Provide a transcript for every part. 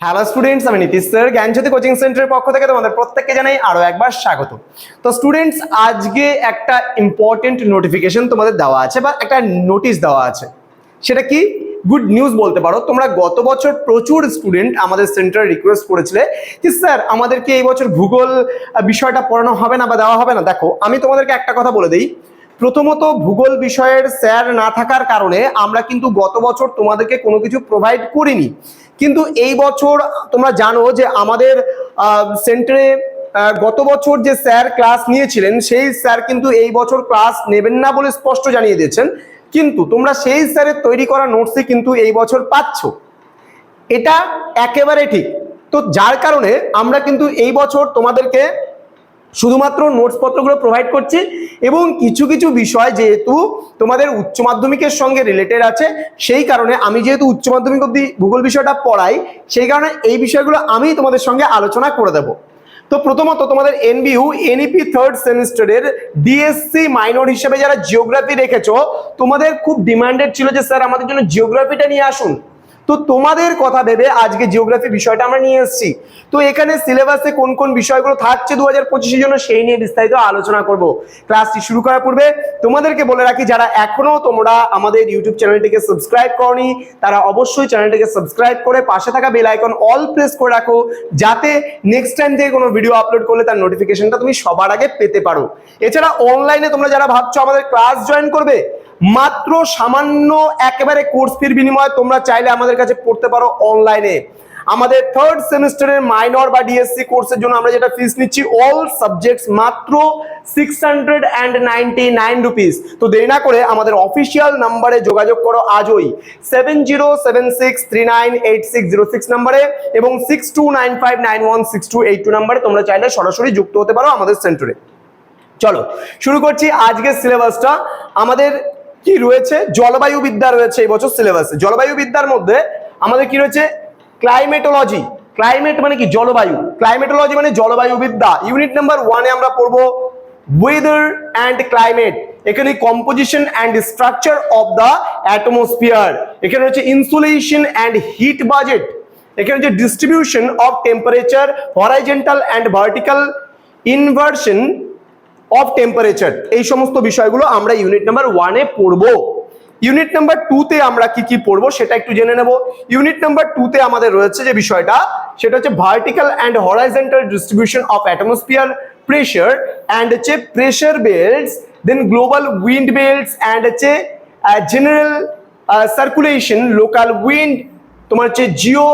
Hello students আমি Nitish sir, জ্ঞানজ্যোতি coaching সেন্টারের পক্ষ থেকে তোমাদের প্রত্যেককে জানাই আরও একবার স্বাগত। তো স্টুডেন্টস আজকে একটা ইম্পর্টেন্ট নোটিফিকেশন তোমাদের দেওয়া আছে বা একটা নোটিশ দেওয়া আছে। সেটা কি? গুড নিউজ বলতে পারো। তোমরা গত বছর প্রচুর স্টুডেন্ট আমাদের সেন্টারে রিকোয়েস্ট করেছিলে যে, স্যার, আমাদেরকে এই বছর ভূগোল বিষয়টা পড়ানো হবে না বা দেওয়া হবে না? দেখো, আমি তোমাদেরকে একটা কথা বলে দিই। প্রথমত ভূগোল বিষয়ের স্যার না থাকার কারণে আমরা কিন্তু গত বছর তোমাদেরকে কোনো কিছু প্রোভাইড করিনি। কিন্তু এই বছর তোমরা জানো যে আমাদের সেন্টারে গত বছর যে স্যার ক্লাস নিয়েছিলেন, সেই স্যার কিন্তু এই বছর ক্লাস নেবেন না বলে স্পষ্ট জানিয়ে দিয়েছেন। কিন্তু তোমরা সেই স্যারের তৈরি করা নোটসই কিন্তু এই বছর পাচ্ছ। এটা একেবারে ঠিক। তো যার কারণে আমরা কিন্তু এই বছর তোমাদেরকে শুধুমাত্র নোটস পত্রগুলো প্রোভাইড করছি এবং কিছু কিছু বিষয় যেহেতু তোমাদের উচ্চ মাধ্যমিকের সঙ্গে রিলেটেড আছে, সেই কারণে আমি যেহেতু উচ্চ মাধ্যমিক অব্দি ভূগোল বিষয়টা পড়াই, সেই কারণে এই বিষয়গুলো আমি তোমাদের সঙ্গে আলোচনা করে দেবো। তো প্রথমত তোমাদের এনবিইউ এনইপি থার্ড সেমিস্টারের ডিএসসি মাইনর হিসেবে যারা জিওগ্রাফি রেখেছো, তোমাদের খুব ডিমান্ডেড ছিল যে স্যার আমাদের জন্য জিওগ্রাফিটা নিয়ে আসুন। তো তোমাদের কথা ভেবে আজকে জিওগ্রাফি বিষয়টা আমরা নিয়ে এসেছি। তো এখানে সিলেবাসে কোন কোন বিষয়গুলো থাকছে দু হাজার পঁচিশের জন্য সেই নিয়ে বিস্তারিত আলোচনা করব। ক্লাসটি শুরু করার পূর্বে তোমাদেরকে বলে রাখি, যারা এখনও তোমরা আমাদের ইউটিউব চ্যানেলটিকে সাবস্ক্রাইব করনি, তারা অবশ্যই চ্যানেলটিকে সাবস্ক্রাইব করে পাশে থাকা বেল আইকন অল প্রেস করে রাখো, যাতে নেক্সট টাইম থেকে কোনো ভিডিও আপলোড করলে তার নোটিফিকেশনটা তুমি সবার আগে পেতে পারো। এছাড়া অনলাইনে তোমরা যারা ভাবছ আমাদের ক্লাস জয়েন করবে মাত্র সামান্য একেবারে কোর্স ফির বিনিময়ে তোমরা চাইলে আমাদের কাছে পড়তে পারো অনলাইনে আমাদের থার্ড সেমিস্টারের মাইনর বা ডিএসসি কোর্সের জন্য আমরা যেটা ফিস নিচ্ছি অল সাবজেক্টস মাত্র six hundred and ninety nine rupees তো দেরি না করে আমাদের অফিসিয়াল নাম্বারে যোগাযোগ করো আজই। Seven zero seven six three nine eight six zero six নাম্বারে এবং six two nine five nine one six two eight two নাম্বারে তোমরা চাইলে সরাসরি যুক্ত হতে পারো আমাদের সেন্টারে চলো, শুরু করছি আজকের সিলেবাসটা আমাদের কি রয়েছে? জলবায়ু বিদ্যা রয়েছে এই বছর সিলেবাসে জলবায়ু বিদ্যার মধ্যে আমাদের কি রয়েছে? ক্লাইমেটোলজি ক্লাইমেট মানে কি? জলবায়ু। ক্লাইমেটোলজি মানে জলবায়ু বিদ্যা। ইউনিট নাম্বার ওয়ানে আমরা পড়ব ওয়েদার অ্যান্ড ক্লাইমেট এখানে composition and structure of the atmosphere এখানে হচ্ছে ইনসুলেশন অ্যান্ড হিট বাজেট এখানে হচ্ছে distribution of temperature horizontal and vertical inversion of temperature এই সমস্ত বিষয়গুলো আমরা ইউনিট নাম্বার ওয়ানে পড়ব। ইউনিট নাম্বার টুতে আমরা কি কি পড়ব সেটা একটু জেনে নেব। ইউনিট নাম্বার টুতে আমাদের রয়েছে যে বিষয়টা, সেটা হচ্ছে vertical and horizontal distribution of atmosphere pressure and হচ্ছে pressure belts then global wind belts and হচ্ছে জেনারেল সার্কুলেশন লোকাল উইন্ড তোমার হচ্ছে geo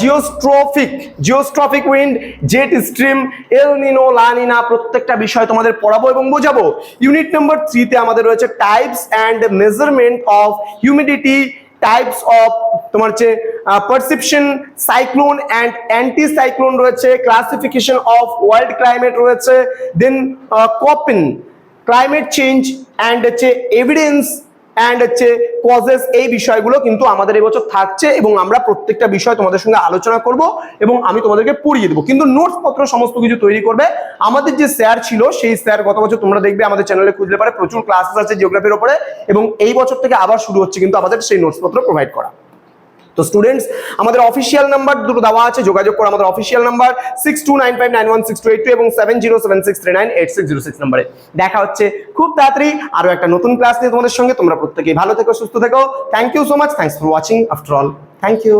geostrophic geostrophic wind jet stream El Nino La Nina প্রত্যেকটা বিষয় তোমাদের পড়াবো এবং বোঝাবো। ইউনিট নাম্বার থ্রিতে আমাদের রয়েছে types and measurement of humidity types of তোমার হচ্ছে perception cyclone and anticyclone রয়েছে ক্লাসিফিকেশন অফ ওয়ার্ল্ড ক্লাইমেট রয়েছে then Koppen climate change and হচ্ছে এভিডেন্স অ্যান্ড হচ্ছে কজেস এই বিষয়গুলো কিন্তু আমাদের এবছর থাকছে এবং আমরা প্রত্যেকটা বিষয় তোমাদের সঙ্গে আলোচনা করব এবং আমি তোমাদেরকে পড়িয়ে দেবো। কিন্তু নোটসপত্র সমস্ত কিছু তৈরি করবে। আমাদের যে স্যার ছিল, সেই স্যার গত বছর তোমরা দেখবে আমাদের চ্যানেলে খুঁজলে পারে। প্রচুর ক্লাসেস আছে জিওগ্রাফির ওপরে এবং এই বছর থেকে আবার শুরু হচ্ছে কিন্তু আমাদের সেই নোটসপত্র প্রোভাইড করা। তো স্টুডেন্টস আমাদের অফিসিয়াল নাম্বার দুটো দেওয়া আছে, যোগাযোগ করো আমাদের official number six two nine five nine one six two two এবং seven zero seven six three nine eight six zero নাম্বারে। দেখা হচ্ছে খুব তাড়াতাড়ি আরও একটা নতুন ক্লাস নিয়ে তোমাদের সঙ্গে। তোমরা প্রত্যেকেই ভালো থেকো, সুস্থ থেকো। Thank you so much thanks for watching after all thank you